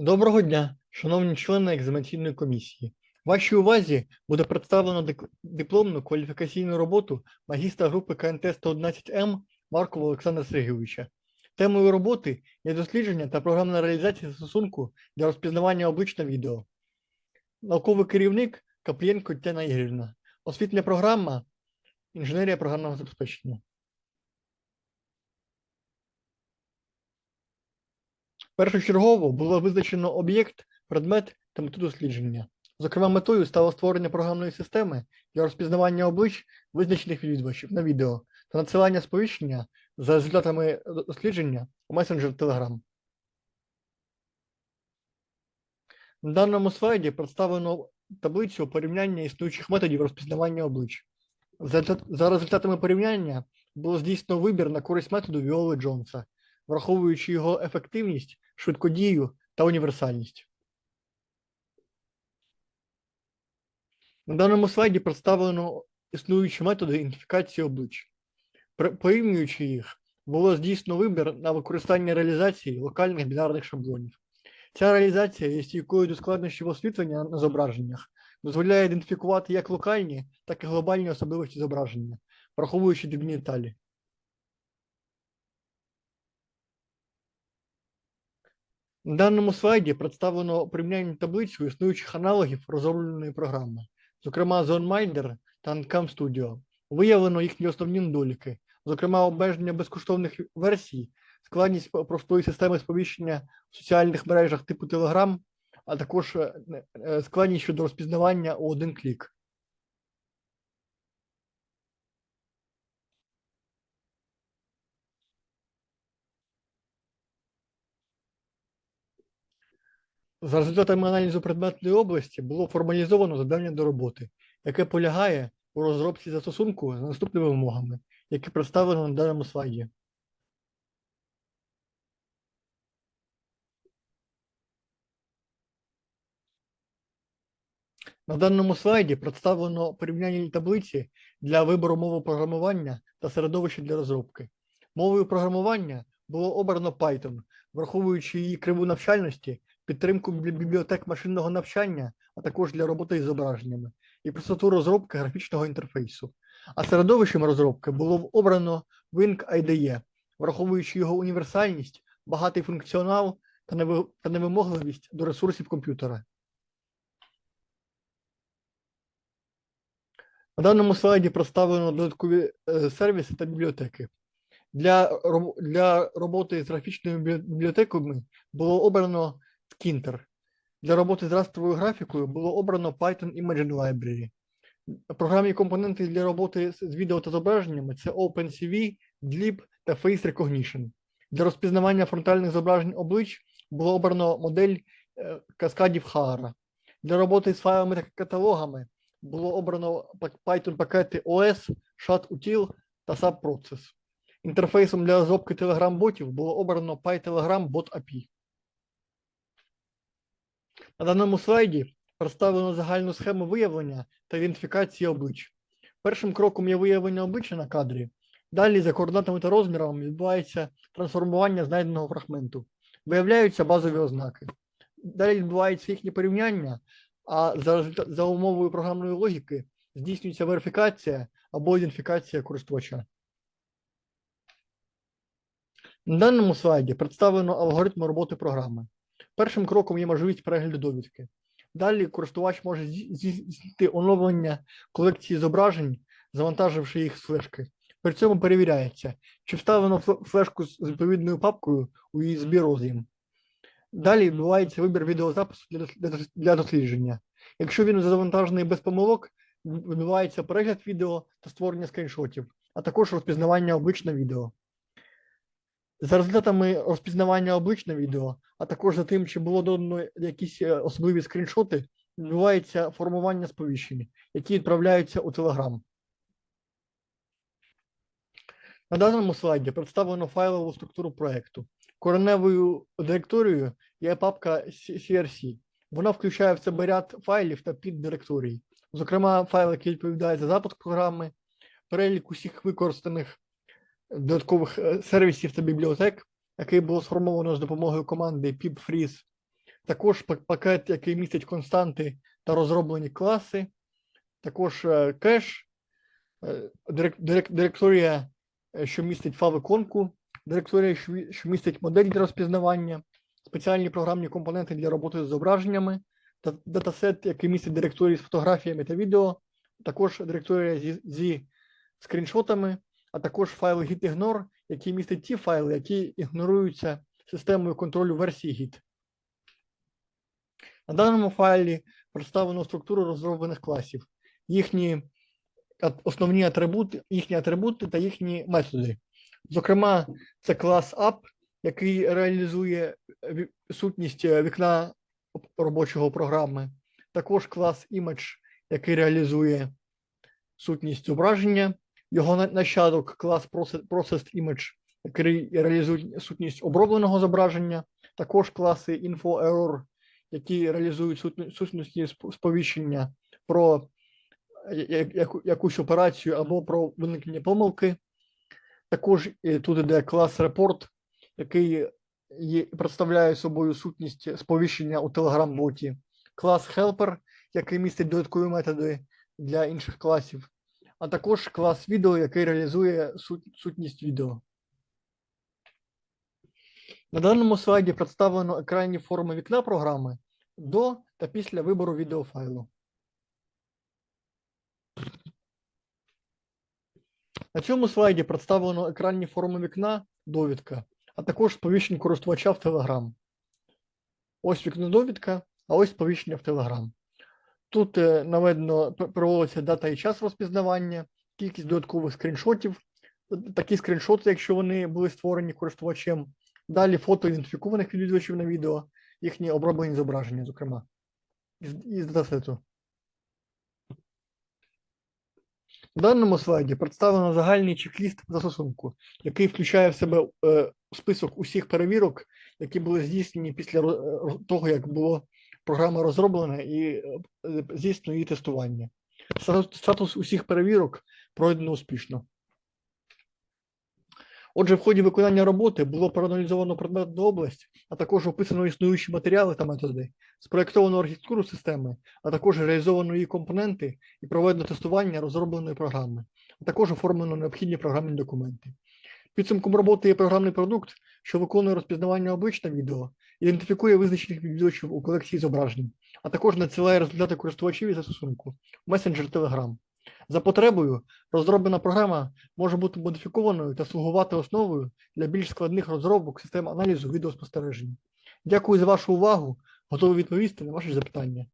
Доброго дня, шановні члени екзаменаційної комісії. Вашій увазі буде представлено дипломну кваліфікаційну роботу магістра групи КНТ 111М Маркова Олександра Сергійовича. Темою роботи є дослідження та програмна реалізація застосунку для розпізнавання облич на відео. Науковий керівник Каплієнко Тетяна Ігорівна. Освітня програма інженерія програмного забезпечення. Першочергово було визначено об'єкт, предмет та мету дослідження. Зокрема, метою стало створення програмної системи для розпізнавання облич визначених відвідувачів на відео та надсилання сповіщення за результатами дослідження у месенджер Telegram. На даному слайді представлено таблицю порівняння існуючих методів розпізнавання облич. За, результатами порівняння було здійснено вибір на користь методу Віоли Джонса, враховуючи його ефективність, швидкодію та універсальність. На даному слайді представлено існуючі методи ідентифікації облич. Порівнюючи їх, було здійснено вибір на використання реалізації локальних бінарних шаблонів. Ця реалізація є стійкою до складнощів освітлення на зображеннях, дозволяє ідентифікувати як локальні, так і глобальні особливості зображення, враховуючи дрібні деталі. На даному слайді представлено порівняльну таблицю існуючих аналогів розробленої програми, зокрема ZoneMinder та Uncam Studio. Виявлено їхні основні недоліки, зокрема обмеження безкоштовних версій, складність простої системи сповіщення в соціальних мережах типу Telegram, а також е, е, складність щодо розпізнавання у один клік. За результатами аналізу предметної області було формалізовано завдання до роботи, яке полягає у розробці застосунку з наступними вимогами, які представлено на даному слайді. На даному слайді представлено порівняльні таблиці для вибору мови програмування та середовища для розробки. Мовою програмування було обрано Python, враховуючи її криву навчальності, підтримку бі- бібліотек машинного навчання, а також для роботи із зображеннями, і простоту розробки графічного інтерфейсу. А середовищем розробки було обрано Wing IDE, враховуючи його універсальність, багатий функціонал та неви- невимогливість до ресурсів комп'ютера. На даному слайді представлено додаткові е, сервіси та бібліотеки. Для, для роботи з графічними бібліотеками було обрано Skinter. Для роботи з растровою графікою було обрано Python Imagine Library. Програмні компоненти для роботи з відео та зображеннями це OpenCV, DLIB та Face Recognition. Для розпізнавання фронтальних зображень облич було обрано модель е, каскадів Хагара. Для роботи з файлами та каталогами було обрано Python пакети OS, SHAT-UTIL та SubProcess. Інтерфейсом для розробки Telegram-ботів було обрано PyTelegram Bot API. На даному слайді представлено загальну схему виявлення та ідентифікації облич. Першим кроком є виявлення обличчя на кадрі. Далі за координатами та розмірами відбувається трансформування знайденого фрагменту. Виявляються базові ознаки. Далі відбувається їхнє порівняння, а за, за умовою програмної логіки здійснюється верифікація або ідентифікація користувача. На даному слайді представлено алгоритм роботи програми. Першим кроком є можливість перегляду довідки. Далі користувач може здійснити оновлення колекції зображень, завантаживши їх з флешки. При цьому перевіряється, чи вставлено флешку з відповідною папкою у USB роз'єм. Далі відбувається вибір відеозапису для, дос- для дос- для дослідження. Якщо він завантажений без помилок, відбувається перегляд відео та створення скріншотів, а також розпізнавання облич на відео. За результатами розпізнавання облич на відео, а також за тим, чи було додано якісь е, особливі скріншоти, відбувається формування сповіщень, які відправляються у Telegram. На даному слайді представлено файлову структуру проекту. Кореневою директорією є папка CRC. Вона включає в себе ряд файлів та піддиректорій. Зокрема, файл, який відповідає за запуск програми, перелік усіх використаних додаткових е, сервісів та бібліотек, який було сформовано з допомогою команди pipfreeze, також пакет, який містить константи та розроблені класи, також е, кеш, е, дирек- дирек- директорія, що містить файл-іконку, директорія, що містить модель для розпізнавання, спеціальні програмні компоненти для роботи з зображеннями, та датасет, який містить директорії з фотографіями та відео, також директорія зі, зі скріншотами, а також файл gitignore, який містить ті файли, які ігноруються системою контролю версії Git. На даному файлі представлено структуру розроблених класів, їхні основні атрибути, їхні атрибути та їхні методи. Зокрема, це клас App, який реалізує сутність е, вікна робочого програми. Також клас Image, який реалізує сутність зображення. Його нащадок клас Process- Image, який реалізує сутність обробленого зображення. Також класи InfoError, які реалізують сутні- сутності сповіщення про якусь операцію або про виникнення помилки. Також е, тут іде клас Report, який представляє собою сутність сповіщення у Telegram-боті. Клас Helper, який містить додаткові методи для інших класів, а також клас відео, який реалізує сутність відео. На даному слайді представлено екранні форми вікна програми до та після вибору відеофайлу. На цьому слайді представлено екранні форми вікна довідка, а також сповіщень користувача в Telegram. Ось вікно довідка, а ось сповіщення в Telegram. Тут е, наведено проводиться дата і час розпізнавання, кількість додаткових скріншотів, такі скріншоти, якщо вони були створені користувачем. Далі фото ідентифікованих відвідувачів на відео, їхні оброблені зображення, зокрема, із, із датасету. В даному слайді представлено загальний чек-ліст застосунку, який включає в себе е, список усіх перевірок, які були здійснені після е, того, як було програма розроблена і е, здійснено її тестування. Статус усіх перевірок пройдено успішно. Отже, в ході виконання роботи було проаналізовано предметну область, а також описано існуючі матеріали та методи, спроєктовано архітектуру системи, а також реалізовано її компоненти і проведено тестування розробленої програми, а також оформлено необхідні програмні документи. Підсумком роботи є програмний продукт, що виконує розпізнавання облич на відео, ідентифікує визначених відвідувачів у колекції зображень, а також надсилає результати користувачів із застосунку месенджер Telegram. За потребою, розроблена програма може бути модифікованою та слугувати основою для більш складних розробок систем аналізу відеоспостережень. Дякую за вашу увагу. Готовий відповісти на ваші запитання.